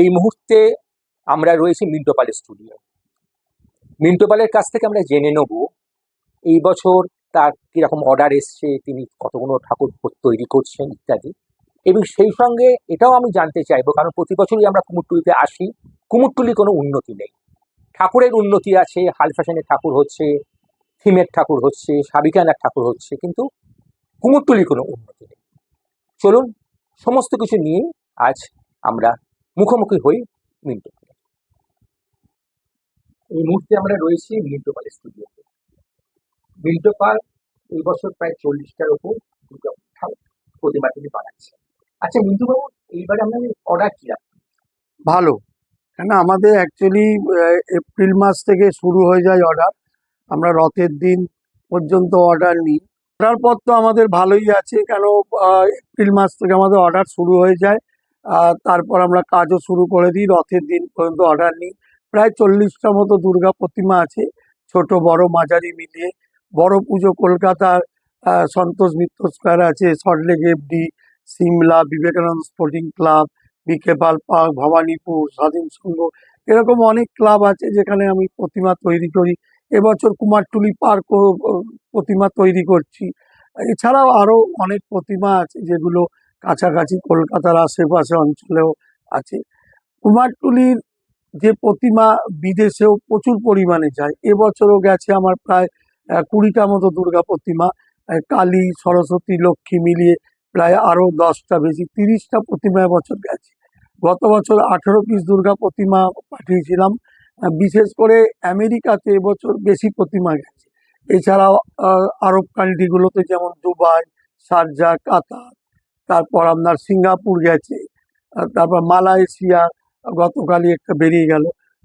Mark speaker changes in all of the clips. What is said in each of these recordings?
Speaker 1: এই মুহূর্তে আমরা রয়েছি মিন্টো পালের স্টুডিও। মিন্টোপালের কাছ থেকে আমরা জেনে নেব, এই বছর তার কীরকম অর্ডার এসছে, তিনি কতগুলো ঠাকুর তৈরি করছেন ইত্যাদি। এবং সেই সঙ্গে এটাও আমি জানতে চাইব, কারণ প্রতি বছরই আমরা কুমোরটুলিতে আসি কুমোরটুলি কোনো উন্নতি নেই। ঠাকুরের উন্নতি আছে, হাল ফ্যাশনের ঠাকুর হচ্ছে, থিমের ঠাকুর হচ্ছে, সাবিকানার ঠাকুর হচ্ছে, কিন্তু কুমোরটুলি কোনো উন্নতি নেই। চলুন, সমস্ত কিছু নিয়ে আজ আমরা মুখোমুখি হই মিন্টো এই মুহূর্তে আমরা রয়েছি মিন্টো পাল স্টুডিওতে। মিন্টো পাল এই বছর প্রায় চল্লিশটার উপর দুর্গা ঠাকুর প্রতিমা তিনি বানাচ্ছে আচ্ছা মিন্টু বাবু এইবারে আমরা অর্ডার কি
Speaker 2: ভালো। কেন আমাদের অ্যাকচুয়ালি এপ্রিল মাস থেকে শুরু হয়ে যায় অর্ডার আমরা রথের দিন পর্যন্ত অর্ডার নিই। অর্ডার পর তো আমাদের ভালোই আছে কেন এপ্রিল মাস থেকে আমাদের অর্ডার শুরু হয়ে যায়। তারপর আমরা কাজও শুরু করে দিই, রথের দিন পর্যন্ত অর্ডার নিই। প্রায় চল্লিশটা মতো দুর্গা প্রতিমা আছে, ছোট, বড়, মাঝারি মিলিয়ে। বড় পুজো কলকাতার সন্তোষ মিত্র স্কোয়ার আছে Salt Lake FD Simla, Vivekananda sporting club BK Pal park Bhowanipore, Swadhin Sangha, এরকম অনেক ক্লাব আছে যেখানে আমি প্রতিমা তৈরি করি। এবছর কুমারটুলি পার্কও প্রতিমা তৈরি করছি। এছাড়াও আরও অনেক প্রতিমা আছে যেগুলো কাছাকাছি কলকাতার আশেপাশে অঞ্চলেও আছে। কুমারটুলির যে প্রতিমা বিদেশেও প্রচুর পরিমাণে যায়। এবছরও গেছে আমার প্রায় কুড়িটা মতো দুর্গা প্রতিমা। কালী, সরস্বতী, লক্ষ্মী মিলিয়ে প্রায় আরও দশটা, বেশি তিরিশটা প্রতিমা এবছর গেছে। গত বছর আঠেরো পিস দুর্গা প্রতিমা পাঠিয়েছিলাম। বিশেষ করে আমেরিকাতে এবছর বেশি প্রতিমা গেছে। এছাড়াও আরব কান্ট্রিগুলোতে যেমন দুবাই শারজা কাতার তারপর আপনার সিঙ্গাপুর গেছে তারপর মালয়েশিয়া, গতকালই একটা বেরিয়ে গেল।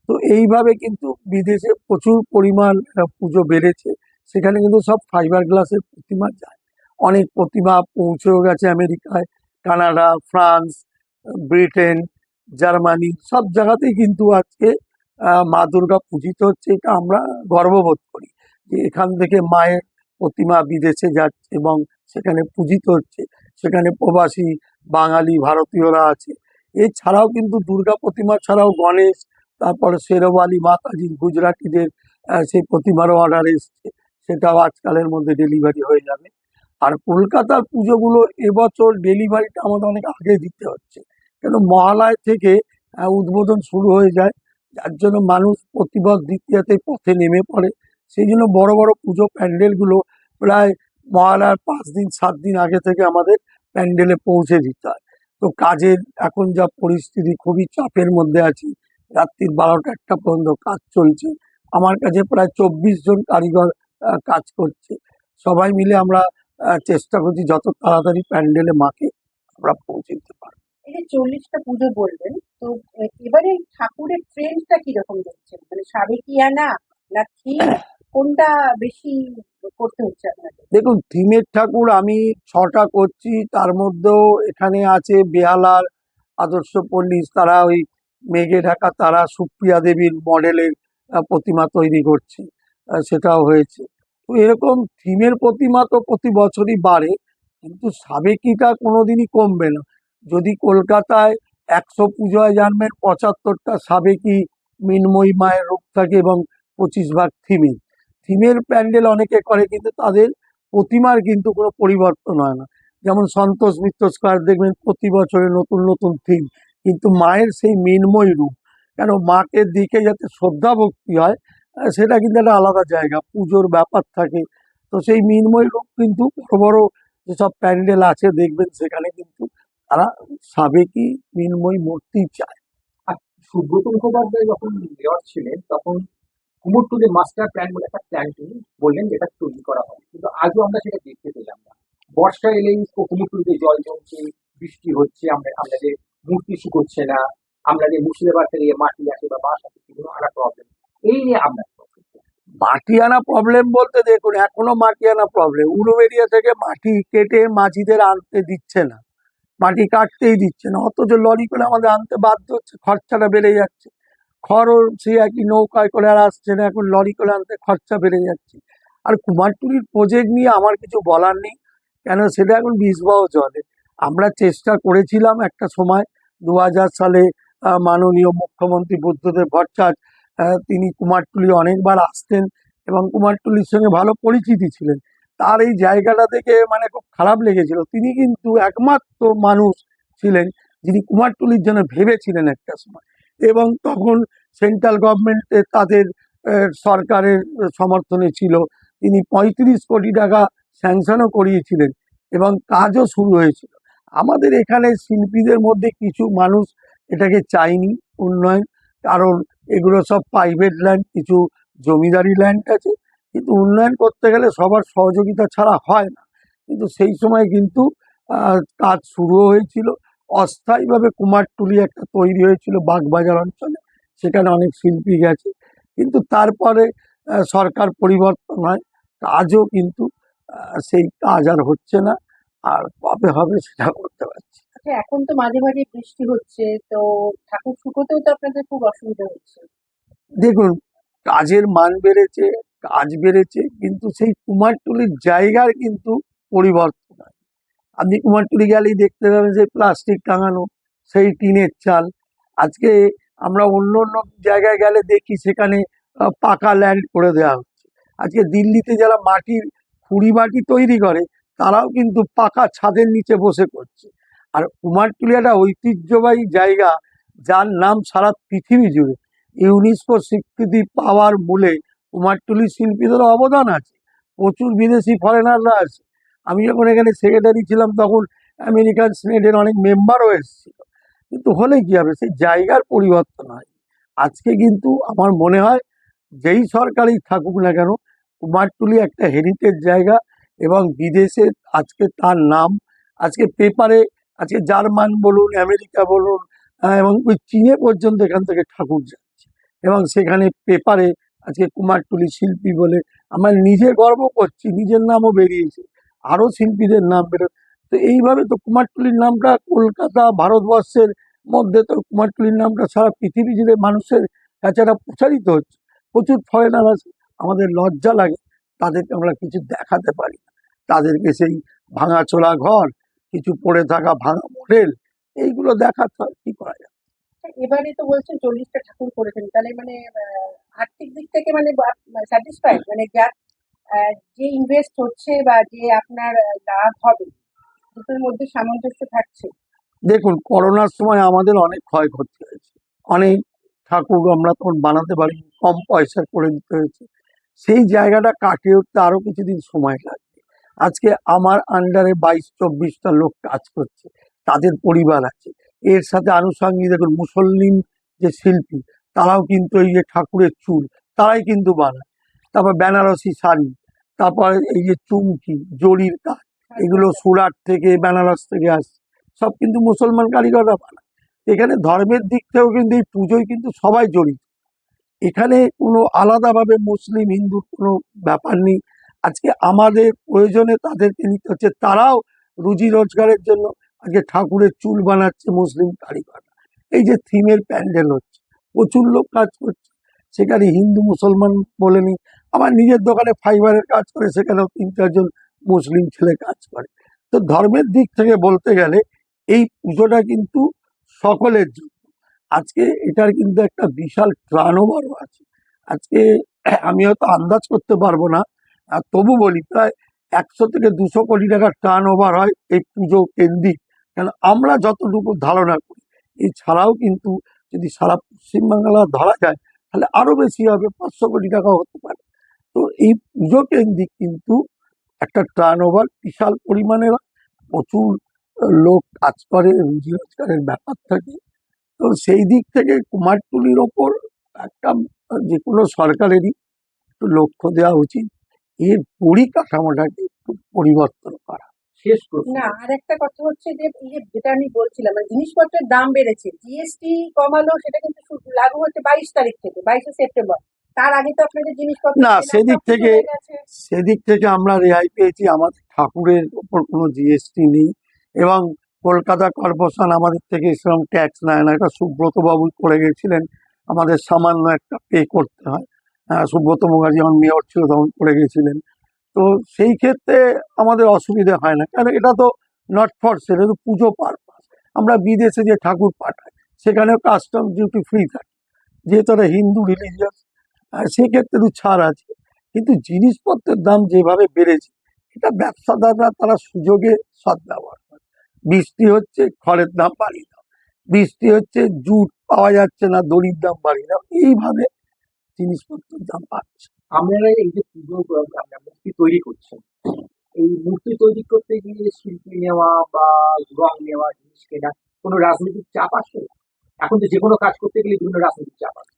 Speaker 2: তো এইভাবে কিন্তু বিদেশে প্রচুর পরিমাণ পুজো বেড়েছে। সেখানে কিন্তু সব ফাইবার গ্লাসের প্রতিমা যায়। অনেক প্রতিমা পৌঁছেও গেছে আমেরিকায়, কানাডা, ফ্রান্স, ব্রিটেন, জার্মানি, সব জায়গাতেই কিন্তু আজকে মা দুর্গা পূজিত হচ্ছে। এটা আমরা গর্ববোধ করি যে এখান থেকে মায়ের প্রতিমা বিদেশে যাচ্ছে এবং সেখানে পূজিত হচ্ছে। সেখানে প্রবাসী বাঙালি ভারতীয়রা আছে। এছাড়াও কিন্তু দুর্গা প্রতিমা ছাড়াও গণেশ, তারপরে শেরওয়ালি মাতাজি গুজরাটিদের সেই প্রতিমারও অর্ডার এসছে। সেটাও আজকালের মধ্যে ডেলিভারি হয়ে যাবে। আর কলকাতার পুজোগুলো এবছর ডেলিভারিটা আমাদের অনেক আগে দিতে হচ্ছে। কেন মহালয় থেকে উদ্বোধন শুরু হয়ে যায়। যার জন্য মানুষ প্রতিবাদ দ্বিতীয়তে পথে নেমে পড়ে। সেই জন্য বড় বড় পুজো প্যান্ডেলগুলো প্রায় মহালয়ার পাঁচ দিন, সাত দিন আগে থেকে আমাদের প্যান্ডেলে পৌঁছে দিতে হয়। তো কাজের এখন যা পরিস্থিতি খুবই চাপের মধ্যে আছি। রাত্রির বারোটা একটা পর্যন্ত কাজ চলছে। আমার কাছে প্রায় চব্বিশ জন কারিগর কাজ করছে। সবাই মিলে আমরা চেষ্টা করছি যত তাড়াতাড়ি প্যান্ডেলে মাকে আমরা পৌঁছে দিতে পারব।
Speaker 3: চল্লিশটা পুজো বললেন, তো এবারে ঠাকুরের ট্রেন্ডটা কীরকম দেখছেন? মানে সাবেকিয়ানা না থিম? কোনটা বেশি করতে হচ্ছে আপনাদের
Speaker 2: দেখুন থিমের ঠাকুর আমি ছটা করছি, তার মধ্যেও এখানে আছে বেহালার আদর্শ পল্লী, তারা ওই মেঘে ঢাকা তারা সুপ্রিয়া দেবীর মডেলের প্রতিমা তৈরি করছে সেটাও হয়েছে। তো এরকম থিমের প্রতিমা তো প্রতি বছরই বাড়ে, কিন্তু সাবেকিটা কোনোদিনই কমবে না। যদি কলকাতায় একশো পুজোয় জানবেন পঁচাত্তরটা সাবেকি মিনময়ী মায়ের রূপ থাকে এবং পঁচিশ ভাগ থিমের থিমের প্যান্ডেল অনেকে করে, কিন্তু তাদের প্রতিমার কিন্তু কোনো পরিবর্তন হয় না। যেমন সন্তোষ মিত্র স্কোয়ার দেখবেন প্রতি বছরে নতুন নতুন থিম কিন্তু মায়ের সেই মিনময় রূপ, কেন মাকে দিকে যাতে শ্রদ্ধা ভক্তি হয় সেটা কিন্তু একটা আলাদা জায়গা, পুজোর ব্যাপার থাকে। তো সেই মিনময় রূপ কিন্তু বড় বড় যেসব প্যান্ডেল আছে দেখবেন, সেখানে কিন্তু তারা সাবেকি মিনময় মূর্তি চায়।
Speaker 1: আর সুব্রত মুখোপাধ্যায় যখন মেয়র ছিলেন, তখন কুমোরটুলি মাস্টার প্ল্যান বলে একটা প্ল্যান তিনি বললেন যেটা তৈরি করা হবে। কিন্তু আজও আমরা সেটা দেখতে পেলাম না। বর্ষা এলেই কুমোরটুলিতে জল জমছে, বৃষ্টি হচ্ছে, আমরা যে মূর্তি শুকোচ্ছে না, আমরা যে মুর্শিদাবাদ থেকে মাটি আসে বা বাস আসে, সেগুলো আনা প্রবলেম এই নিয়ে আমরা
Speaker 2: মাটি আনা প্রবলেম বলতে দেখুন, এখনও মাটি আনা প্রবলেম উলুবেরিয়া থেকে মাটি কেটে মাঝিদের আনতে দিচ্ছে না। মাটি কাটতেই দিচ্ছে না। অথচ লরি করে আমাদের আনতে বাধ্য হচ্ছে, খরচাটা বেড়ে যাচ্ছে। সে একই নৌকায় করে আর আসছে না, এখন লরি করে আনতে খরচা বেড়ে যাচ্ছে। আর কুমারটুলির প্রজেক্ট নিয়ে আমার কিছু বলার নেই, কেন সেটা এখন বিষবাহ চলে আমরা চেষ্টা করেছিলাম একটা সময় দু হাজার সালে মাননীয় মুখ্যমন্ত্রী বুদ্ধদেব ভট্টাচার্য তিনি কুমারটুলি অনেকবার আসতেন এবং কুমারটুলির সঙ্গে ভালো পরিচিতি ছিলেন। তার এই জায়গাটা থেকে মানে খুব খারাপ লেগেছিল। তিনি কিন্তু একমাত্র মানুষ ছিলেন যিনি কুমারটুলির জন্য ভেবেছিলেন একটা সময়। এবং তখন সেন্ট্রাল গভর্নমেন্টে তাদের সরকারের সমর্থনে ছিল। তিনি পঁয়ত্রিশ কোটি টাকা স্যাংশনও করিয়েছিলেন এবং কাজও শুরু হয়েছিল। আমাদের এখানে শিল্পীদের মধ্যে কিছু মানুষ এটাকে চায়নি উন্নয়ন, কারণ এগুলো সব প্রাইভেট ল্যান্ড কিছু জমিদারি ল্যান্ড আছে। কিন্তু উন্নয়ন করতে গেলে সবার সহযোগিতা ছাড়া হয় না। কিন্তু সেই সময় কিন্তু কাজ শুরু হয়েছিল। অস্থায়ীভাবে কুমারটুলি একটা তৈরি হয়েছিল বাগবাজার অঞ্চলে। সেখানে অনেক শিল্পী গেছে। কিন্তু তারপরে সরকার পরিবর্তন হয়। কাজও কিন্তু সেই কাজ আর হচ্ছে না। আর কবে হবে সেটা করতে পারছি
Speaker 3: আচ্ছা এখন তো মাঝে মাঝে বৃষ্টি হচ্ছে। তো ঠাকুর শুকোতেও তো আপনাদের খুব অসুবিধা হচ্ছে।
Speaker 2: দেখুন কাজের মান বেড়েছে কাজ বেড়েছে কিন্তু সেই কুমারটুলির জায়গার কিন্তু পরিবর্তন আপনি কুমারটুলি গেলেই দেখতে পাবেন সেই প্লাস্টিক টাঙানো, সেই টিনের চাল। আজকে আমরা অন্য অন্য জায়গায় গেলে দেখি সেখানে পাকা ল্যান্ড করে দেওয়া হচ্ছে। আজকে দিল্লিতে যারা মাটির খুঁড়ি বাটি তৈরি করে, তারাও কিন্তু পাকা ছাদের নিচে বসে করছে। আর কুমারটুলি একটা ঐতিহ্যবাহী জায়গা, যার নাম সারা পৃথিবী জুড়ে। ইউনেস্কো স্বীকৃতি পাওয়ার মূলে কুমারটুলি শিল্পীদের অবদান আছে। প্রচুর বিদেশি ফরেনাররা আছে। আমি যখন এখানে সেক্রেটারি ছিলাম, তখন আমেরিকান সিনেটের অনেক মেম্বারও এসেছিল। কিন্তু হলে কি হবে? সেই জায়গার পরিবর্তন হয়। আজকে কিন্তু আমার মনে হয়, যেই সরকারই থাকুক না কেন কুমারটুলি একটা হেরিটেজ জায়গা এবং বিদেশে আজকে তার নাম, আজকে পেপারে আজকে জার্মান বলুন, আমেরিকা বলুন এবং ওই চীনে পর্যন্ত এখান থেকে ঠাকুর যাচ্ছে। এবং সেখানে পেপারে আজকে কুমারটুলি শিল্পী বলে আমার নিজে গর্ব করছি, নিজের নামও বেরিয়েছে। আরও শিল্পীদের নাম বেরো তো এইভাবে তো কুমারটুলির নামটা কলকাতা, ভারতবর্ষের মধ্যে তো কুমারটুলির নামটা সারা পৃথিবী জুড়ে মানুষের কাছে প্রচারিত হচ্ছে। প্রচুর ফরেনার আছে। আমাদের লজ্জা লাগে। তাদেরকে আমরা কিছু দেখাতে পারি না। তাদেরকে সেই ভাঙাচোরা ঘর, কিছু পড়ে থাকা ভাঙা মডেল, এইগুলো দেখাতে হয় কি করা যায়?
Speaker 3: এবারে তো বলছেন চল্লিশটা ঠাকুর করেছেন। তাহলে মানে আর্থিক দিক থেকে মানে স্যাটিসফাইড মানে যে ইনভেস্ট হচ্ছে বা যে আপনার লাভ হবে, দুটোর মধ্যে সামঞ্জস্য থাকছে।
Speaker 2: দেখুন, করোনার সময় আমাদের অনেক ক্ষয়ক্ষতি হয়েছে। অনেক ঠাকুর আমরা তখন বানাতে পারি কম পয়সা করে দিতে হয়েছে। সেই জায়গাটা কাটিয়ে উঠতে আরও কিছুদিন সময় লাগবে। আজকে আমার আন্ডারে বাইশ চব্বিশটা লোক কাজ করছে, তাদের পরিবার আছে। এর সাথে আনুষঙ্গিক দেখুন মুসলিম যে শিল্পী, তারাও কিন্তু এই যে ঠাকুরের চুল, তারাই কিন্তু বানায়। তারপর বেনারসি শাড়ি, তারপর এই যে চুমকি, জরির কাজ এগুলো সুরাট থেকে, বেনারস থেকে আসছে। সব কিন্তু মুসলমান কারিগররা বানায় এখানে ধর্মের দিক থেকেও কিন্তু এই পুজোয় কিন্তু সবাই জড়িত। এখানে কোনো আলাদাভাবে মুসলিম, হিন্দুর কোনো ব্যাপার নেই। আজকে আমাদের প্রয়োজনে তাদেরকে নিতে হচ্ছে। তারাও রুজি রোজগারের জন্য আজকে ঠাকুরের চুল বানাচ্ছে মুসলিম কারিগররা। এই যে থিমের প্যান্ডেল হচ্ছে, প্রচুর লোক কাজ করছে। সেখানে হিন্দু, মুসলমান বলে আমার নিজের দোকানে ফাইবারের কাজ করে, সেখানেও তিন চারজন মুসলিম ছেলে কাজ করে। তো ধর্মের দিক থেকে বলতে গেলে, এই পুজোটা কিন্তু সকলের জন্য। আজকে এটার কিন্তু একটা বিশাল ট্রানওভারও আছে। আজকে আমি হয়তো আন্দাজ করতে পারব না তবু বলি, প্রায় একশো থেকে দুশো কোটি টাকার টার্ন ওভার হয় এই পুজো কেন্দ্রিক। কেন, আমরা যতটুকু ধারণা করি, এছাড়াও কিন্তু যদি সারা পশ্চিমবাংলা ধরা যায়, তাহলে আরও বেশি হবে, পাঁচশো কোটি টাকা হতে পারে। তো এই পুজো কেন্দ্রিক কিন্তু একটা টার্ন ওভার বিশাল পরিমাণের প্রচুর লোক কাজ করে রুজি রোজগারের ব্যাপার থাকে। তো সেই দিক থেকে কুমারটুলির ওপর একটা যে কোনো সরকারেরই একটু লক্ষ্য দেওয়া উচিত। এর পরিকাঠামোটাকে একটু পরিবর্তন করা।
Speaker 1: শেষ প্রশ্ন।
Speaker 3: না আর একটা কথা হচ্ছে যে যেটা আমি বলছিলাম মানে জিনিসপত্রের দাম বেড়েছে। জিএসটি কমালো সেটা কিন্তু লাগু হচ্ছে বাইশ তারিখ থেকে বাইশে সেপ্টেম্বর। তার আগে তো আপনাদের জিনিসপত্র
Speaker 2: না, সেদিক থেকে- সেদিক থেকে আমরা রেহাই পেয়েছি আমাদের ঠাকুরের ওপর কোনো জিএসটি নেই এবং কলকাতা কর্পোরেশন আমাদের থেকে সেরকম ট্যাক্স নেয় না। এটা সুব্রত বাবু করে গেছিলেন আমাদের সামান্য একটা পে করতে হয়। আহ, সুব্রত মুখার্জি যখন মেয়র ছিল তখন করে গেছিলেন। তো সেই ক্ষেত্রে আমাদের অসুবিধে হয় না কারণ এটা তো নট ফর সেল এটা পুজো পারপাস আমরা বিদেশে যে ঠাকুর পাঠাই সেখানেও কাস্টম ডিউটি ফ্রি থাকে। যেহেতু হিন্দু রিলিজিয়াস সেক্ষেত্রে একটু ছাড় আছে। কিন্তু জিনিসপত্রের দাম যেভাবে বেড়েছে, এটা ব্যবসাদাররা তারা সুযোগে সদ্ব্যবহার করে। বৃষ্টি হচ্ছে, খড়ের দাম বাড়িয়ে দাও বৃষ্টি হচ্ছে, জুট পাওয়া যাচ্ছে না, দড়ির দাম বাড়িয়ে দাও এইভাবে জিনিসপত্রের দাম বাড়ছে।
Speaker 1: আপনারা এই যে পুজো মূর্তি তৈরি করছেন এই মূর্তি তৈরি করতে গিয়ে শিল্পী নেওয়া বা রং নেওয়া, জিনিস কেনা, কোনো রাজনৈতিক চাপ আসে এখন তো যে কোনো কাজ করতে গেলে বিভিন্ন রাজনৈতিক চাপ আসে।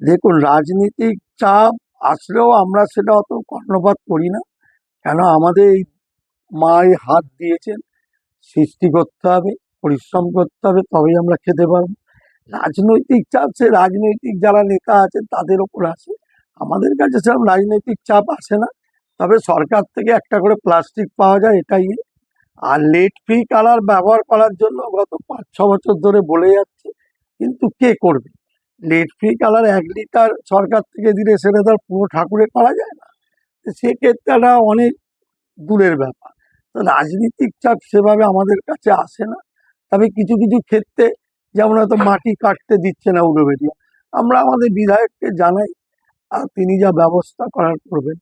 Speaker 2: দেখুন রাজনীতিক চাপ আসলেও আমরা সেটা অত কর্ণপাত করি না। কেন? আমাদের এই মায়ের হাত দিয়েছেন, সৃষ্টি করতে হবে, পরিশ্রম করতে হবে, তবেই আমরা খেতে পারব। রাজনৈতিক চাপ, সে রাজনৈতিক যারা নেতা আছেন, তাদের ওপর আসে। আমাদের কাছে সেরকম রাজনৈতিক চাপ আসে না। তবে সরকার থেকে একটা করে প্লাস্টিক পাওয়া যায়, এটাই। আর লেট ফ্রি কালার ব্যবহার করার জন্য গত পাঁচ ছ বছর ধরে বলে যাচ্ছে, কিন্তু কে করবে? লেট ফ্রি কালার এক লিটার সরকার থেকে দিলে সেটা তার পুরো ঠাকুরে করা যায় না। সেক্ষেত্রে একটা অনেক দূরের ব্যাপার। তো রাজনীতিক চাপ সেভাবে আমাদের কাছে আসে না। তবে কিছু কিছু ক্ষেত্রে যেমন হয়তো মাটি কাটতে দিচ্ছে না উড়োবেরিয়া, আমরা আমাদের বিধায়ককে জানাই, আর তিনি যা ব্যবস্থা করার করবেন।